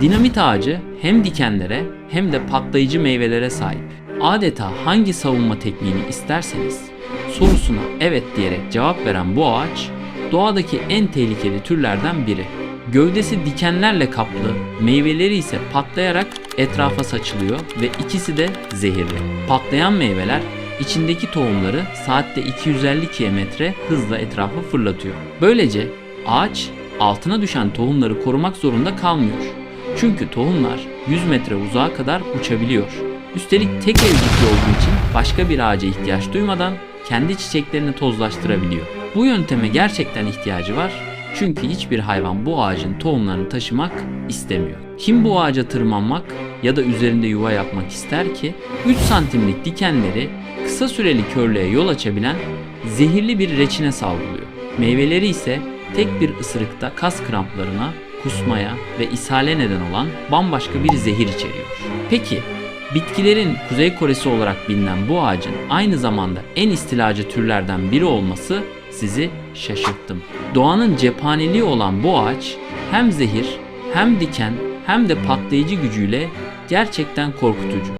Dinamit ağacı hem dikenlere hem de patlayıcı meyvelere sahip. Adeta hangi savunma tekniğini isterseniz sorusuna evet diyerek cevap veren bu ağaç doğadaki en tehlikeli türlerden biri. Gövdesi dikenlerle kaplı, meyveleri ise patlayarak etrafa saçılıyor ve ikisi de zehirli. Patlayan meyveler içindeki tohumları saatte 250 kilometre hızla etrafa fırlatıyor. Böylece ağaç altına düşen tohumları korumak zorunda kalmıyor. Çünkü tohumlar 100 metre uzağa kadar uçabiliyor. Üstelik tek evcikli olduğu için başka bir ağaca ihtiyaç duymadan kendi çiçeklerini tozlaştırabiliyor. Bu yönteme gerçekten ihtiyacı var çünkü hiçbir hayvan bu ağacın tohumlarını taşımak istemiyor. Kim bu ağaca tırmanmak ya da üzerinde yuva yapmak ister ki 3 santimlik dikenleri kısa süreli körlüğe yol açabilen zehirli bir reçine salgılıyor. Meyveleri ise tek bir ısırıkta kas kramplarına, kusmaya ve ishale neden olan bambaşka bir zehir içeriyor. Peki bitkilerin Kuzey Koresi olarak bilinen bu ağacın aynı zamanda en istilacı türlerden biri olması sizi şaşırttım. Doğanın cephaneliği olan bu ağaç hem zehir hem diken hem de patlayıcı gücüyle gerçekten korkutucu.